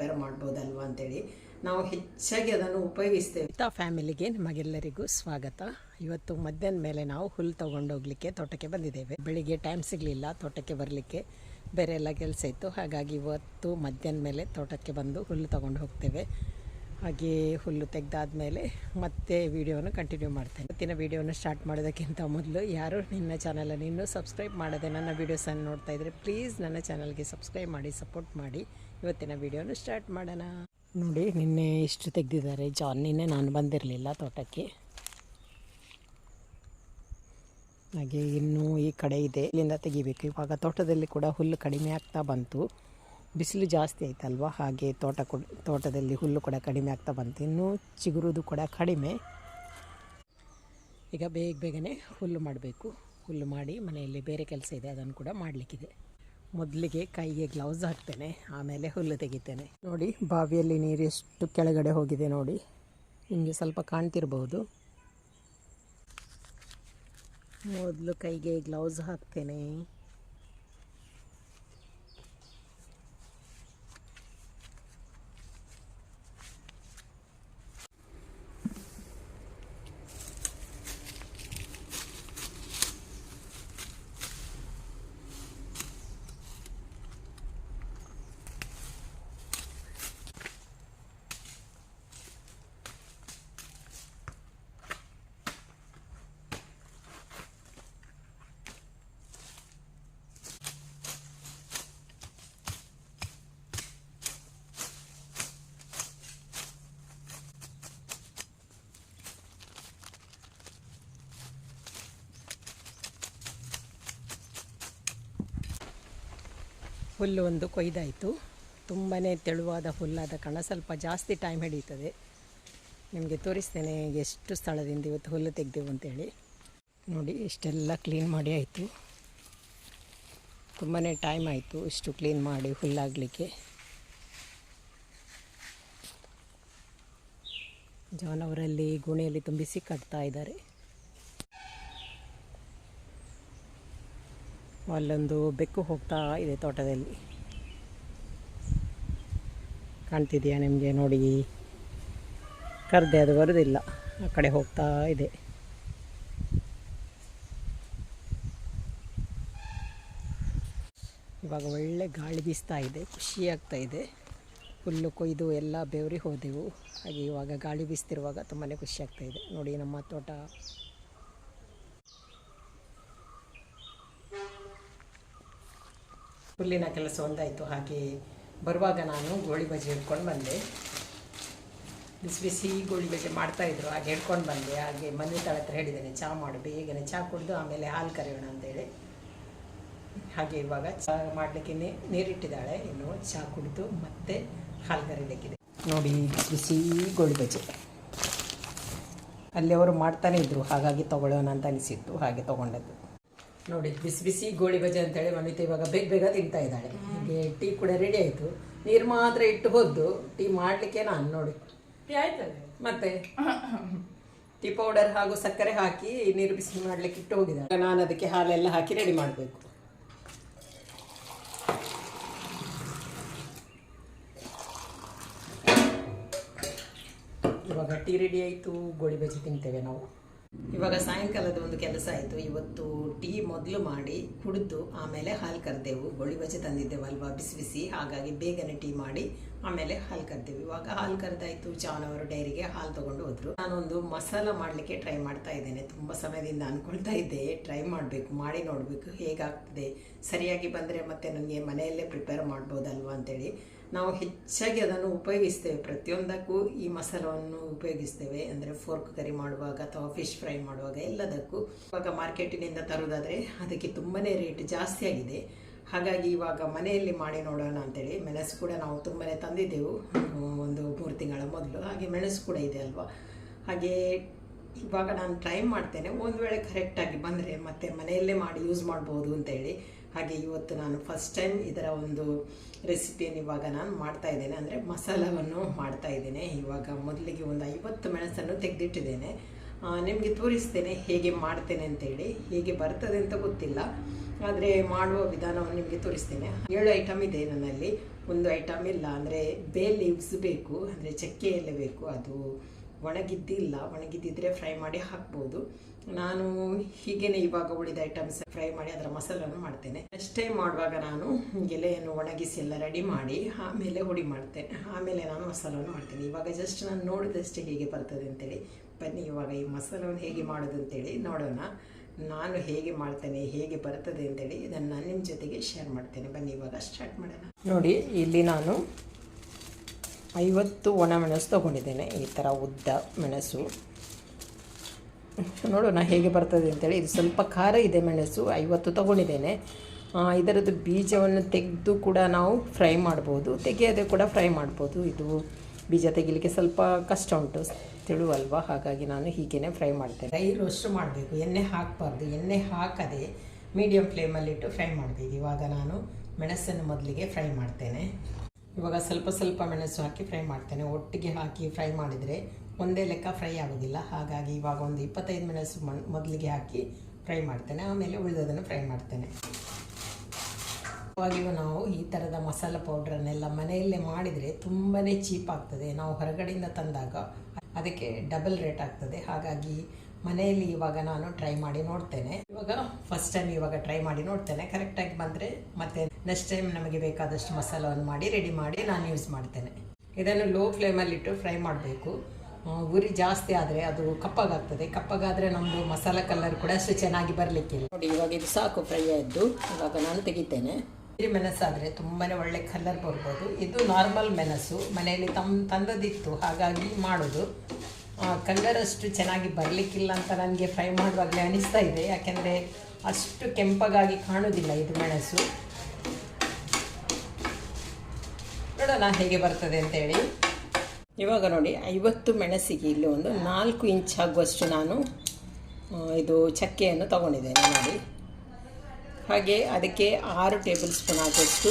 ಅಂತೇಳಿ ನಾವು ಹೆಚ್ಚಾಗಿ ಅದನ್ನು ಉಪಯೋಗಿಸ್ತೇವೆ. ಇಂಥ ಫ್ಯಾಮಿಲಿಗೆ ನಿಮಗೆಲ್ಲರಿಗೂ ಸ್ವಾಗತ. ಇವತ್ತು ಮಧ್ಯಾಹ್ನ ಮೇಲೆ ನಾವು ಹುಲ್ಲು ತಗೊಂಡೋಗ್ಲಿಕ್ಕೆ ತೋಟಕ್ಕೆ ಬಂದಿದ್ದೇವೆ. ಬೆಳಿಗ್ಗೆ ಟೈಮ್ ಸಿಗಲಿಲ್ಲ, ತೋಟಕ್ಕೆ ಬರಲಿಕ್ಕೆ ಬೇರೆ ಎಲ್ಲ ಕೆಲಸ ಇತ್ತು. ಹಾಗಾಗಿ ಇವತ್ತು ಮಧ್ಯಾಹ್ನ ಮೇಲೆ ತೋಟಕ್ಕೆ ಬಂದು ಹುಲ್ಲು ತೊಗೊಂಡು ಹೋಗ್ತೇವೆ. ಹಾಗೆ ಹುಲ್ಲು ತೆಗೆದಾದ್ಮೇಲೆ ಮತ್ತೆ ವಿಡಿಯೋನ ಕಂಟಿನ್ಯೂ ಮಾಡ್ತೇನೆ. ಇವತ್ತಿನ ವಿಡಿಯೋನ ಸ್ಟಾರ್ಟ್ ಮಾಡೋದಕ್ಕಿಂತ ಮೊದಲು ಯಾರು ನಿನ್ನ ಚಾನಲನ್ನು ಇನ್ನೂ ಸಬ್ಸ್ಕ್ರೈಬ್ ಮಾಡದೆ ನನ್ನ ವೀಡಿಯೋಸನ್ನು ನೋಡ್ತಾ ಇದ್ದರೆ ಪ್ಲೀಸ್ ನನ್ನ ಚಾನಲ್ಗೆ ಸಬ್ಸ್ಕ್ರೈಬ್ ಮಾಡಿ ಸಪೋರ್ಟ್ ಮಾಡಿ. ಇವತ್ತಿನ ವಿಡಿಯೋನ ಸ್ಟಾರ್ಟ್ ಮಾಡೋಣ. ನೋಡಿ, ನಿನ್ನೆ ಇಷ್ಟು ತೆಗೆದಿದ್ದಾರೆ. ಜಾನ್ ನಿನ್ನೆ ನಾನು ಬಂದಿರಲಿಲ್ಲ ತೋಟಕ್ಕೆ. ಹಾಗೆ ಇನ್ನೂ ಈ ಕಡೆ ಇದೆ. ಇಲ್ಲಿಂದ ತೆಗಿಬೇಕು. ಇವಾಗ ತೋಟದಲ್ಲಿ ಕೂಡ ಹುಲ್ಲು ಕಡಿಮೆ ಆಗ್ತಾ ಬಂತು. ಬಿಸಿಲು ಜಾಸ್ತಿ ಆಯ್ತಲ್ವ? ಹಾಗೆ ತೋಟ ಕೂಡ, ತೋಟದಲ್ಲಿ ಹುಲ್ಲು ಕೂಡ ಕಡಿಮೆ ಆಗ್ತಾ ಬಂತು. ಇನ್ನೂ ಚಿಗುರುದು ಕೂಡ ಕಡಿಮೆ. ಈಗ ಬೇಗ ಬೇಗನೆ ಹುಲ್ಲು ಮಾಡಬೇಕು. ಹುಲ್ಲು ಮಾಡಿ ಮನೆಯಲ್ಲಿ ಬೇರೆ ಕೆಲಸ ಇದೆ, ಅದನ್ನು ಕೂಡ ಮಾಡಲಿಕ್ಕಿದೆ. ಮೊದಲಿಗೆ ಕೈಗೆ ಗ್ಲೌಸ್ ಹಾಕ್ತೇನೆ, ಆಮೇಲೆ ಹುಲ್ಲು ತೆಗಿತೇನೆ. ನೋಡಿ, ಬಾವಿಯಲ್ಲಿ ನೀರು ಎಷ್ಟು ಕೆಳಗಡೆ ಹೋಗಿದೆ ನೋಡಿ. ನಿಮಗೆ ಸ್ವಲ್ಪ ಕಾಣ್ತಿರ್ಬೋದು. ಮೊದಲು ಕೈಗೆ ಗ್ಲೌಸ್ ಹಾಕ್ತೇನೆ. ಹುಲ್ಲು ಒಂದು ಕೊಯ್ದಾಯಿತು. ತುಂಬಾ ತೆಳುವಾದ ಹುಲ್ಲಾದ ಕಣ ಸ್ವಲ್ಪ ಜಾಸ್ತಿ ಟೈಮ್ ಹಿಡಿಯುತ್ತದೆ. ನಿಮಗೆ ತೋರಿಸ್ತೇನೆ ಎಷ್ಟು ಸ್ಥಳದಿಂದ ಇವತ್ತು ಹುಲ್ಲು ತೆಗೆದೆವು ಅಂತೇಳಿ. ನೋಡಿ, ಇಷ್ಟೆಲ್ಲ ಕ್ಲೀನ್ ಮಾಡಿ ಆಯಿತು. ತುಂಬಾ ಟೈಮ್ ಆಯಿತು ಇಷ್ಟು ಕ್ಲೀನ್ ಮಾಡಿ ಹುಲ್ಲಾಗಲಿಕ್ಕೆ. ಜಾನವರಲ್ಲಿ ಗುಣೆಯಲ್ಲಿ ತುಂಬಿಸಿ ಕಟ್ತಾ ಇದ್ದಾರೆ. ಅಲ್ಲೊಂದು ಬೆಕ್ಕು ಹೋಗ್ತಾ ಇದೆ ತೋಟದಲ್ಲಿ. ಕಾಣ್ತಿದೆಯಾ ನಿಮಗೆ? ನೋಡಿ. ಕರೆದೆ ಅದು ಬರೋದಿಲ್ಲ. ಆ ಕಡೆ ಹೋಗ್ತಾ ಇದೆ. ಇವಾಗ ಒಳ್ಳೆ ಗಾಳಿ ಬೀಸ್ತಾ ಇದೆ. ಖುಷಿ ಆಗ್ತಾ ಇದೆ. ಹುಲ್ಲು ಕೊಯ್ದು ಎಲ್ಲ ಬೆವರಿ ಹೋದೆವು. ಹಾಗೆ ಇವಾಗ ಗಾಳಿ ಬೀಸ್ತಿರುವಾಗ ತುಂಬಾ ಖುಷಿ ಇದೆ. ನೋಡಿ ನಮ್ಮ ತೋಟ. ಹುಲ್ಲಿನ ಕೆಲಸ ಒಂದಾಯಿತು. ಹಾಗೆ ಬರುವಾಗ ನಾನು ಗೋಳಿ ಬಜೆ ಹಿಡ್ಕೊಂಡು ಬಂದೆ. ಬಿಸಿ ಬಿಸಿ ಗೋಳಿ ಬಜೆ ಮಾಡ್ತಾಯಿದ್ರು ಹಾಗೆ ಹಿಡ್ಕೊಂಡು ಬಂದೆ. ಹಾಗೆ ಮನೆ ತಳ ಹತ್ರ ಹೇಳಿದ್ದೇನೆ ಚಹಾ ಮಾಡು, ಬೇಗನೆ ಚಹಾ ಕುಡಿದು ಆಮೇಲೆ ಹಾಲು ಕರೆಯೋಣ ಅಂತೇಳಿ. ಹಾಗೆ ಇವಾಗ ಚಹಾ ಮಾಡಲಿಕ್ಕೆ ನೀರಿಟ್ಟಿದ್ದಾಳೆ. ಇನ್ನು ಚಹಾ ಕುಡಿದು ಮತ್ತೆ ಹಾಲು ಕರೀಲಿಕ್ಕಿದೆ. ನೋಡಿ, ಬಿಸಿ ಗೋಳಿ ಬಜೆ ಅಲ್ಲಿ ಅವರು ಮಾಡ್ತಾನೆ ಇದ್ರು. ಹಾಗಾಗಿ ತಗೊಳ್ಳೋಣ ಅಂತ ಅನಿಸಿತ್ತು. ಹಾಗೆ ತಗೊಂಡದ್ದು. ನೋಡಿ ಬಿಸಿ ಬಿಸಿ ಗೋಳಿ ಬಜೆ ಅಂತೇಳಿ ಮಮಿತ ಇವಾಗ ಬೇಗ ಬೇಗ ತಿಂತಾ ಇದ್ದಾಳೆ. ಹೀಗೆ ಟೀ ಕೂಡ ರೆಡಿ ಆಯಿತು. ನೀರು ಮಾತ್ರ ಇಟ್ಟು ಹೋದ್ದು ಟೀ ಮಾಡಲಿಕ್ಕೆ ನಾನು ನೋಡಿ. ಮತ್ತೆ? ಟೀ ಪೌಡರ್ ಹಾಗೂ ಸಕ್ಕರೆ ಹಾಕಿ ನೀರು ಬಿಸಿ ಮಾಡ್ಲಿಕ್ಕೆ ಇಟ್ಟು ಹೋಗಿದ್ದಾಳೆ. ನಾನು ಅದಕ್ಕೆ ಹಾಲೆಲ್ಲ ಹಾಕಿ ರೆಡಿ ಮಾಡಬೇಕು. ಇವಾಗ ಟೀ ರೆಡಿ ಆಯಿತು. ಗೋಳಿ ಬಜೆ ತಿಂತೇವೆ ನಾವು. ಇವಾಗ ಸಾಯಂಕಾಲದ ಒಂದು ಕೆಲಸ ಆಯಿತು. ಇವತ್ತು ಟೀ ಮೊದಲು ಮಾಡಿ ಕುಡಿದು ಆಮೇಲೆ ಹಾಲು ಕರೆದೆವು. ಗೋಳಿ ಬಜೆ ತಂದಿದ್ದೆವಲ್ವಾ ಬಿಸಿ ಬಿಸಿ. ಹಾಗಾಗಿ ಬೇಗನೆ ಟೀ ಮಾಡಿ ಆಮೇಲೆ ಹಾಲು ಕರ್ತೀವಿ ಇವಾಗ ಹಾಲು ಕರೆದಾಯಿತು. ಜಾನವರು ಡೈರಿಗೆ ಹಾಲು ತೊಗೊಂಡು ಹೋದ್ರು. ನಾನೊಂದು ಮಸಾಲ ಮಾಡಲಿಕ್ಕೆ ಟ್ರೈ ಮಾಡ್ತಾ ಇದ್ದೇನೆ. ತುಂಬ ಸಮಯದಿಂದ ಅಂದ್ಕೊಳ್ತಾ ಇದ್ದೆ. ಟ್ರೈ ಮಾಡಬೇಕು, ಮಾಡಿ ನೋಡಬೇಕು ಹೇಗಾಗ್ತದೆ. ಸರಿಯಾಗಿ ಬಂದರೆ ಮತ್ತೆ ನನಗೆ ಮನೆಯಲ್ಲೇ ಪ್ರಿಪೇರ್ ಮಾಡ್ಬೋದಲ್ವ ಅಂತೇಳಿ ನಾವು ಹೆಚ್ಚಾಗಿ ಅದನ್ನು ಉಪಯೋಗಿಸ್ತೇವೆ. ಪ್ರತಿಯೊಂದಕ್ಕೂ ಈ ಮಸಾಲವನ್ನು ಉಪಯೋಗಿಸ್ತೇವೆ. ಅಂದರೆ ಫೋರ್ಕ್ ಕರಿ ಮಾಡುವಾಗ ಅಥವಾ ಫಿಶ್ ಫ್ರೈ ಮಾಡುವಾಗ ಎಲ್ಲದಕ್ಕೂ. ಇವಾಗ ಮಾರ್ಕೆಟಿನಿಂದ ತರೋದಾದರೆ ಅದಕ್ಕೆ ತುಂಬಾ ರೇಟ್ ಜಾಸ್ತಿ ಆಗಿದೆ. ಹಾಗಾಗಿ ಇವಾಗ ಮನೆಯಲ್ಲಿ ಮಾಡಿ ನೋಡೋಣ ಅಂತೇಳಿ ಮೆಣಸು ಕೂಡ ನಾವು ತುಂಬನೇ ತಂದಿದ್ದೆವು. ಒಂದು ಮೂರು ತಿಂಗಳ ಮೊದಲು. ಹಾಗೆ ಮೆಣಸು ಕೂಡ ಇದೆ ಅಲ್ವಾ? ಹಾಗೆ ಇವಾಗ ನಾನು ಟ್ರೈ ಮಾಡ್ತೇನೆ. ಒಂದು ವೇಳೆ ಕರೆಕ್ಟಾಗಿ ಬಂದರೆ ಮತ್ತೆ ಮನೆಯಲ್ಲೇ ಮಾಡಿ ಯೂಸ್ ಮಾಡ್ಬೋದು ಅಂತೇಳಿ. ಹಾಗೆ ಇವತ್ತು ನಾನು ಫಸ್ಟ್ ಟೈಮ್ ಇದರ ಒಂದು ರೆಸಿಪಿಯನ್ನು ಇವಾಗ ನಾನು ಮಾಡ್ತಾ ಇದ್ದೇನೆ. ಅಂದರೆ ಮಸಾಲವನ್ನು ಮಾಡ್ತಾ ಇದ್ದೇನೆ. ಇವಾಗ ಮೊದಲಿಗೆ ಒಂದು ಐವತ್ತು ಮೆಣಸನ್ನು ತೆಗೆದಿಟ್ಟಿದ್ದೇನೆ. ನಿಮಗೆ ತೋರಿಸ್ತೇನೆ ಹೇಗೆ ಮಾಡ್ತೇನೆ ಅಂತೇಳಿ. ಹೇಗೆ ಬರ್ತದೆ ಅಂತ ಗೊತ್ತಿಲ್ಲ. ಆದರೆ ಮಾಡುವ ವಿಧಾನವನ್ನು ನಿಮಗೆ ತೋರಿಸ್ತೇನೆ. ಏಳು ಐಟಮ್ ಇದೆ ನನ್ನಲ್ಲಿ. ಒಂದು ಐಟಮ್ ಇಲ್ಲ ಅಂದರೆ ಬೇ ಲೀವ್ಸ್ ಬೇಕು, ಅಂದರೆ ಚಕ್ಕೆ ಎಲೆ ಬೇಕು. ಅದು ಒಣಗಿದ್ದಿಲ್ಲ. ಒಣಗಿದ್ದಿದ್ರೆ ಫ್ರೈ ಮಾಡಿ ಹಾಕ್ಬೋದು. ನಾನು ಹೀಗೇನೆ ಇವಾಗ ಉಳಿದ ಐಟಮ್ಸ್ ಫ್ರೈ ಮಾಡಿ ಅದರ ಮಸಾಲನ್ನು ಮಾಡ್ತೇನೆ. ಅಷ್ಟೇ ಮಾಡುವಾಗ ನಾನು ಎಲೆಯನ್ನು ಒಣಗಿಸಿ ಎಲ್ಲ ರೆಡಿ ಮಾಡಿ, ಆಮೇಲೆ ಹುಡಿ ಮಾಡ್ತೇನೆ ಆಮೇಲೆ ನಾನು ಮಸಾಲವನ್ನು ಮಾಡ್ತೇನೆ. ಇವಾಗ ಜಸ್ಟ್ ನಾನು ನೋಡಿದಷ್ಟೇ ಹೇಗೆ ಬರ್ತದೆ ಅಂತೇಳಿ. ಬನ್ನಿ ಇವಾಗ ಈ ಮಸಾಲವನ್ನು ಹೇಗೆ ಮಾಡೋದು ಅಂತೇಳಿ ನೋಡೋಣ. ನಾನು ಹೇಗೆ ಮಾಡ್ತೇನೆ, ಹೇಗೆ ಬರ್ತದೆ ಅಂತೇಳಿ ಇದನ್ನು ನಾನು ನಿಮ್ಮ ಜೊತೆಗೆ ಶೇರ್ ಮಾಡ್ತೇನೆ. ಬನ್ನಿ, ಇವಾಗ ಸ್ಟಾರ್ಟ್ ಮಾಡೋಣ. ನೋಡಿ, ಇಲ್ಲಿ ನಾನು ಐವತ್ತು ಒಣ ಮೆಣಸು ತೊಗೊಂಡಿದ್ದೇನೆ. ಈ ಥರ ಉದ್ದ ಮೆಣಸು. ನೋಡೋಣ ಹೇಗೆ ಬರ್ತದೆ ಅಂತೇಳಿ. ಇದು ಸ್ವಲ್ಪ ಖಾರ ಇದೆ ಮೆಣಸು, ಐವತ್ತು ತೊಗೊಂಡಿದ್ದೇನೆ. ಇದರದ್ದು ಬೀಜವನ್ನು ತೆಗೆದು ಕೂಡ ನಾವು ಫ್ರೈ ಮಾಡ್ಬೋದು. ತೆಗೆಯೋದೇ ಕೂಡ ಫ್ರೈ ಮಾಡ್ಬೋದು. ಇದು ಬೀಜ ತೆಗಿಲಿಕ್ಕೆ ಸ್ವಲ್ಪ ಕಷ್ಟ ಉಂಟು. ತಿಳುವಲ್ವ? ಹಾಗಾಗಿ ನಾನು ಹೀಗೇ ಫ್ರೈ ಮಾಡ್ತೇನೆ. ಫ್ರೈ ರೋಸ್ಟ್ ಮಾಡಬೇಕು. ಎಣ್ಣೆ ಹಾಕಬಾರ್ದು. ಎಣ್ಣೆ ಹಾಕದೆ ಮೀಡಿಯಮ್ ಫ್ಲೇಮಲ್ಲಿಟ್ಟು ಫ್ರೈ ಮಾಡಬೇಕು. ಇವಾಗ ನಾನು ಮೆಣಸನ್ನು ಮೊದಲಿಗೆ ಫ್ರೈ ಮಾಡ್ತೇನೆ. ಇವಾಗ ಸ್ವಲ್ಪ ಸ್ವಲ್ಪ ಮೆಣಸು ಹಾಕಿ ಫ್ರೈ ಮಾಡ್ತೇನೆ. ಒಟ್ಟಿಗೆ ಹಾಕಿ ಫ್ರೈ ಮಾಡಿದರೆ ಒಂದೇ ಲೆಕ್ಕ ಫ್ರೈ ಆಗೋದಿಲ್ಲ. ಹಾಗಾಗಿ ಇವಾಗ ಒಂದು ಇಪ್ಪತ್ತೈದು ಮೆಣಸು ಮಣ್ ಮೊದಲಿಗೆ ಹಾಕಿ ಫ್ರೈ ಮಾಡ್ತೇನೆ. ಆಮೇಲೆ ಉಳಿದದನ್ನು ಫ್ರೈ ಮಾಡ್ತೇನೆ. ಇವಾಗಿಯೂ ನಾವು ಈ ಥರದ ಮಸಾಲ ಪೌಡ್ರನ್ನೆಲ್ಲ ಮನೆಯಲ್ಲೇ ಮಾಡಿದರೆ ತುಂಬಾ ಚೀಪ್ ಆಗ್ತದೆ. ನಾವು ಹೊರಗಡೆಯಿಂದ ತಂದಾಗ ಅದಕ್ಕೆ ಡಬಲ್ ರೇಟ್ ಆಗ್ತದೆ. ಹಾಗಾಗಿ ಮನೆಯಲ್ಲಿ ಇವಾಗ ನಾನು ಟ್ರೈ ಮಾಡಿ ನೋಡ್ತೇನೆ. ಇವಾಗ ಫಸ್ಟ್ ಟೈಮ್ ಇವಾಗ ಟ್ರೈ ಮಾಡಿ ನೋಡ್ತೇನೆ. ಕರೆಕ್ಟಾಗಿ ಬಂದರೆ ಮತ್ತೆ ನೆಕ್ಸ್ಟ್ ಟೈಮ್ ನಮಗೆ ಬೇಕಾದಷ್ಟು ಮಸಾಲವನ್ನು ಮಾಡಿ ರೆಡಿ ಮಾಡಿ ನಾನು ಯೂಸ್ ಮಾಡ್ತೇನೆ. ಇದನ್ನು ಲೋ ಫ್ಲೇಮಲ್ಲಿಟ್ಟು ಫ್ರೈ ಮಾಡಬೇಕು. ಉರಿ ಜಾಸ್ತಿ ಆದರೆ ಅದು ಕಪ್ಪಗಾಗ್ತದೆ. ಕಪ್ಪಗಾದರೆ ನಮ್ಮದು ಮಸಾಲ ಕಲರ್ ಕೂಡ ಅಷ್ಟು ಚೆನ್ನಾಗಿ ಬರಲಿಕ್ಕಿಲ್ಲ. ನೋಡಿ, ಇವಾಗ ಇದು ಸಾಕು ಫ್ರೈ ಆಯಿತು ಇವಾಗ ನಾನು ತೆಗಿತೇನೆ. ಈ ಮೆಣಸಾದರೆ ತುಂಬಾ ಒಳ್ಳೆ ಕಲರ್ ಬರ್ಬೋದು. ಇದು ನಾರ್ಮಲ್ ಮೆಣಸು. ಮನೆಯಲ್ಲಿ ತಮ್ಮ ತಂದದಿತ್ತು. ಹಾಗಾಗಿ ಮಾಡೋದು. ಕಲರ್ ಅಷ್ಟು ಚೆನ್ನಾಗಿ ಬರಲಿಕ್ಕಿಲ್ಲ ಅಂತ ನನಗೆ ಫ್ರೈ ಮಾಡುವಾಗಲೇ ಅನಿಸ್ತಾ ಇದೆ. ಯಾಕೆಂದರೆ ಅಷ್ಟು ಕೆಂಪಗಾಗಿ ಕಾಣೋದಿಲ್ಲ ಇದು ಮೆಣಸು. ನೋಡೋಣ ಹೇಗೆ ಬರ್ತದೆ ಅಂತೇಳಿ. ಇವಾಗ ನೋಡಿ, ಐವತ್ತು ಮೆಣಸಿಗೆ ಇಲ್ಲಿ ಒಂದು ನಾಲ್ಕು ಇಂಚ್ ಆಗುವಷ್ಟು ನಾನು ಇದು ಚಕ್ಕೆಯನ್ನು ತಗೊಂಡಿದ್ದೇನೆ ನೋಡಿ. ಹಾಗೆ ಅದಕ್ಕೆ ಆರು ಟೇಬಲ್ ಸ್ಪೂನ್ ಆಗುವಷ್ಟು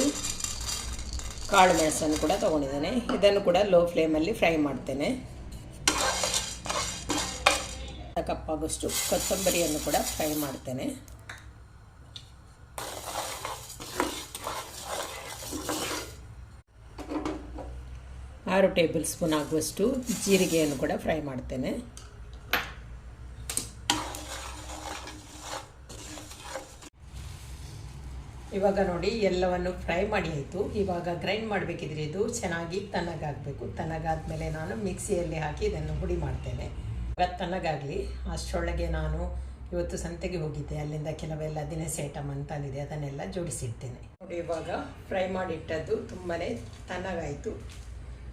ಕಾಳು ಮೆಣಸನ್ನು ಕೂಡ ತೊಗೊಂಡಿದ್ದೇನೆ. ಇದನ್ನು ಕೂಡ ಲೋ ಫ್ಲೇಮಲ್ಲಿ ಫ್ರೈ ಮಾಡ್ತೇನೆ. ಕಪ್ಪಾಗುವಷ್ಟು ಕೊತ್ತಂಬರಿಯನ್ನು ಕೂಡ ಫ್ರೈ ಮಾಡ್ತೇನೆ. ಆರು ಟೇಬಲ್ ಸ್ಪೂನ್ ಆಗುವಷ್ಟು ಜೀರಿಗೆಯನ್ನು ಕೂಡ ಫ್ರೈ ಮಾಡ್ತೇನೆ. ಇವಾಗ ನೋಡಿ, ಎಲ್ಲವನ್ನು ಫ್ರೈ ಮಾಡಿ ಆಯಿತು. ಇವಾಗ ಗ್ರೈಂಡ್ ಮಾಡಬೇಕಿದ್ರೆ ಇದು ಚೆನ್ನಾಗಿ ತಣ್ಣಗಾಗಬೇಕು. ತಣ್ಣಗಾದ್ಮೇಲೆ ನಾನು ಮಿಕ್ಸಿಯಲ್ಲಿ ಹಾಕಿ ಇದನ್ನು ಹುಡಿ ಮಾಡ್ತೇನೆ. ಇವಾಗ ತಣ್ಣಗಾಗಲಿ. ಅಷ್ಟರೊಳಗೆ ನಾನು ಇವತ್ತು ಸಂತೆಗೆ ಹೋಗಿದ್ದೆ. ಅಲ್ಲಿಂದ ಕೆಲವೆಲ್ಲ ದಿನಸಿ ಐಟಮ್ ಅಂತ ಅಂದಿದೆ ಅದನ್ನೆಲ್ಲ ಜೋಡಿಸಿಡ್ತೇನೆ. ನೋಡಿ, ಇವಾಗ ಫ್ರೈ ಮಾಡಿಟ್ಟದ್ದು ತುಂಬಾ ತಣ್ಣಗಾಯಿತು.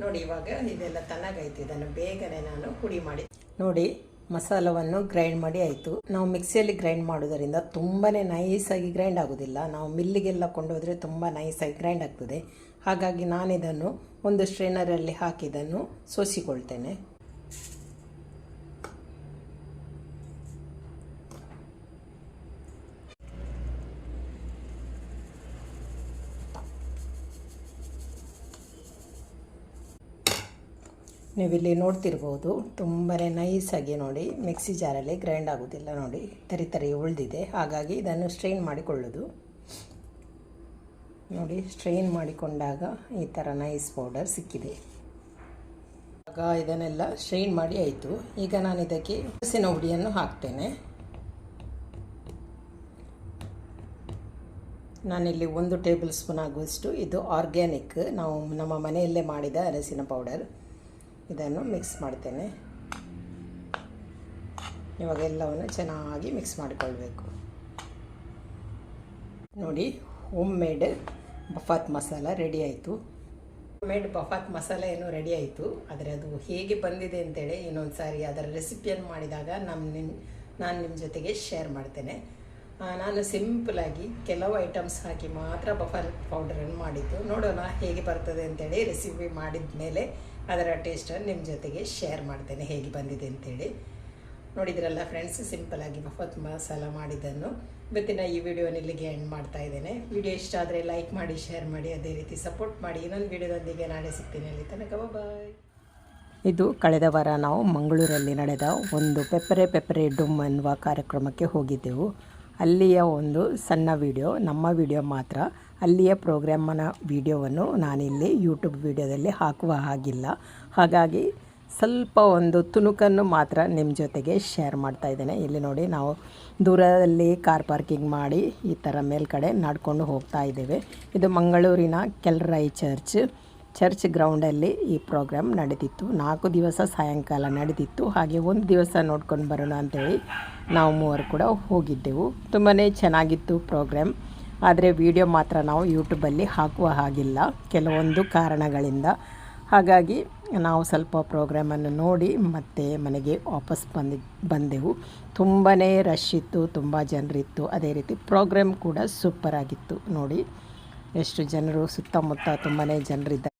ನೋಡಿ, ಇವಾಗ ಇದೆಲ್ಲ ತಣ್ಣಗಾಯಿತು. ಇದನ್ನು ಬೇಗನೆ ನಾನು ಹುಡಿ ಮಾಡಿ. ನೋಡಿ ಮಸಾಲವನ್ನು ಗ್ರೈಂಡ್ ಮಾಡಿ ಆಯಿತು. ನಾವು ಮಿಕ್ಸಿಯಲ್ಲಿ ಗ್ರೈಂಡ್ ಮಾಡೋದರಿಂದ ತುಂಬಾ ನೈಸಾಗಿ ಗ್ರೈಂಡ್ ಆಗೋದಿಲ್ಲ. ನಾವು ಮಿಲ್ಲಿಗೆಲ್ಲ ಕೊಂಡೋದ್ರೆ ತುಂಬ ನೈಸಾಗಿ ಗ್ರೈಂಡ್ ಆಗ್ತದೆ. ಹಾಗಾಗಿ ನಾನಿದನ್ನು ಒಂದು ಸ್ಟ್ರೈನರಲ್ಲಿ ಹಾಕಿ ಇದನ್ನು ಸೋಸಿಕೊಳ್ತೇನೆ. ನೀವಿಲ್ಲಿ ನೋಡ್ತಿರ್ಬೋದು ತುಂಬಾ ನೈಸಾಗಿ ನೋಡಿ, ಮಿಕ್ಸಿ ಜಾರಲ್ಲಿ ಗ್ರೈಂಡ್ ಆಗೋದಿಲ್ಲ ನೋಡಿ, ತರಿ ತರಿ ಉಳಿದಿದೆ. ಹಾಗಾಗಿ ಇದನ್ನು ಸ್ಟ್ರೈನ್ ಮಾಡಿಕೊಳ್ಳೋದು. ನೋಡಿ ಸ್ಟ್ರೈನ್ ಮಾಡಿಕೊಂಡಾಗ ಈ ಥರ ನೈಸ್ ಪೌಡರ್ ಸಿಕ್ಕಿದೆ. ಆಗ ಇದನ್ನೆಲ್ಲ ಸ್ಟ್ರೈನ್ ಮಾಡಿ ಆಯಿತು. ಈಗ ನಾನು ಇದಕ್ಕೆ ಹಸಿನ ಹುಡಿಯನ್ನು ಹಾಕ್ತೇನೆ. ನಾನಿಲ್ಲಿ ಒಂದು ಟೇಬಲ್ ಸ್ಪೂನ್ ಆಗುವಷ್ಟು ಇದು ಆರ್ಗ್ಯಾನಿಕ್ ನಾವು ನಮ್ಮ ಮನೆಯಲ್ಲೇ ಮಾಡಿದ ಅರಸಿನ ಪೌಡರ್ ಇದನ್ನು ಮಿಕ್ಸ್ ಮಾಡ್ತೇನೆ. ಇವಾಗ ಎಲ್ಲವನ್ನು ಚೆನ್ನಾಗಿ ಮಿಕ್ಸ್ ಮಾಡಿಕೊಳ್ಬೇಕು. ನೋಡಿ home made bafat masala ready ಆಯಿತು. ಮೇಡ್ ಬಫಾತ್ ಮಸಾಲ ಏನು ರೆಡಿ ಆಯಿತು. ಆದರೆ ಅದು ಹೇಗೆ ಬಂದಿದೆ ಅಂತೇಳಿ ಇನ್ನೊಂದು ಸಾರಿ ಅದರ ರೆಸಿಪಿಯನ್ನು ಮಾಡಿದಾಗ ನಮ್ಮ ನಿಮ್ಮ ನಾನು ನಿಮ್ಮ ಜೊತೆಗೆ ಶೇರ್ ಮಾಡ್ತೇನೆ. ನಾನು ಸಿಂಪಲಾಗಿ ಕೆಲವು ಐಟಮ್ಸ್ ಹಾಕಿ ಮಾತ್ರ ಬಫಾತ್ ಪೌಡರನ್ನು ಮಾಡಿದ್ದು. ನೋಡೋಣ ಹೇಗೆ ಬರ್ತದೆ ಅಂತೇಳಿ ರೆಸಿಪಿ ಮಾಡಿದ ಮೇಲೆ ಅದರ ಟೇಸ್ಟನ್ನು ನಿಮ್ಮ ಜೊತೆಗೆ ಶೇರ್ ಮಾಡ್ತೇನೆ. ಹೇಗೆ ಬಂದಿದೆ ಅಂತೇಳಿ. ನೋಡಿದ್ರಲ್ಲ ಫ್ರೆಂಡ್ಸ್ ಸಿಂಪಲಾಗಿ ಮಫತ್ ಮಸಾಲ ಮಾಡಿದ್ದನ್ನು. ಇವತ್ತಿನ ಈ ವಿಡಿಯೋನ ಇಲ್ಲಿಗೆ ಎಂಡ್ ಮಾಡ್ತಾ ಇದ್ದೇನೆ. ವಿಡಿಯೋ ಇಷ್ಟ ಆದರೆ ಲೈಕ್ ಮಾಡಿ ಶೇರ್ ಮಾಡಿ, ಅದೇ ರೀತಿ ಸಪೋರ್ಟ್ ಮಾಡಿ. ಇನ್ನೊಂದು ವಿಡಿಯೋದೊಂದಿಗೆ ನಾಳೆ ಸಿಗ್ತೀನಿ. ಅಲ್ಲಿ ತನಕ ಬಾಯ್ ಇದು ಕಳೆದ ವಾರ ನಾವು ಮಂಗಳೂರಲ್ಲಿ ನಡೆದ ಒಂದು ಪೆಪ್ಪರೆ ಪೆಪ್ಪರೆ ಡುಮ್ ಎನ್ನುವ ಕಾರ್ಯಕ್ರಮಕ್ಕೆ ಹೋಗಿದ್ದೆವು. ಅಲ್ಲಿಯ ಒಂದು ಸಣ್ಣ ವಿಡಿಯೋ ನಮ್ಮ ವಿಡಿಯೋ ಮಾತ್ರ. ಅಲ್ಲಿಯ ಪ್ರೋಗ್ರಾಮನ ವಿಡಿಯೋವನ್ನು ನಾನಿಲ್ಲಿ ಯೂಟ್ಯೂಬ್ ವಿಡಿಯೋದಲ್ಲಿ ಹಾಕುವ ಹಾಗಿಲ್ಲ. ಹಾಗಾಗಿ ಸ್ವಲ್ಪ ಒಂದು ತುಣುಕನ್ನು ಮಾತ್ರ ನಿಮ್ಮ ಜೊತೆಗೆ ಶೇರ್ ಮಾಡ್ತಾ ಇದ್ದೇನೆ. ಇಲ್ಲಿ ನೋಡಿ ನಾವು ದೂರದಲ್ಲಿ ಕಾರ್ ಪಾರ್ಕಿಂಗ್ ಮಾಡಿ ಈ ಥರ ಮೇಲ್ಗಡೆ ನಡ್ಕೊಂಡು ಹೋಗ್ತಾ ಇದ್ದೇವೆ. ಇದು ಮಂಗಳೂರಿನ ಕೆಲ್ರೈ ಚರ್ಚ್. ಚರ್ಚ್ ಗ್ರೌಂಡಲ್ಲಿ ಈ ಪ್ರೋಗ್ರಾಮ್ ನಡೆದಿತ್ತು ನಾಲ್ಕು ದಿವಸ ಸಾಯಂಕಾಲ ನಡೆದಿತ್ತು ಹಾಗೆ ಒಂದು ದಿವಸ ನೋಡ್ಕೊಂಡು ಬರೋಣ ಅಂತೇಳಿ ನಾವು ಮೂವರು ಕೂಡ ಹೋಗಿದ್ದೆವು. ತುಂಬಾ ಚೆನ್ನಾಗಿತ್ತು ಪ್ರೋಗ್ರಾಮ್. ಆದರೆ ವಿಡಿಯೋ ಮಾತ್ರ ನಾವು ಯೂಟ್ಯೂಬಲ್ಲಿ ಹಾಕುವ ಹಾಗಿಲ್ಲ. ಕೆಲವೊಂದು ಕಾರಣಗಳಿಂದ. ಹಾಗಾಗಿ ನಾವು ಸ್ವಲ್ಪ ಪ್ರೋಗ್ರಾಮನ್ನು ನೋಡಿ ಮತ್ತೆ ಮನೆಗೆ ವಾಪಸ್ ಬಂದಿ, ಬಂದೆವು. ತುಂಬಾ ರಶ್ ಇತ್ತು, ತುಂಬ ಜನರಿತ್ತು. ಅದೇ ರೀತಿ ಪ್ರೋಗ್ರಾಮ್ ಕೂಡ ಸೂಪರ್ ಆಗಿತ್ತು. ನೋಡಿ, ಎಷ್ಟು ಜನರು ಸುತ್ತಮುತ್ತ ತುಂಬಾ ಜನರಿದ್ದಾರೆ.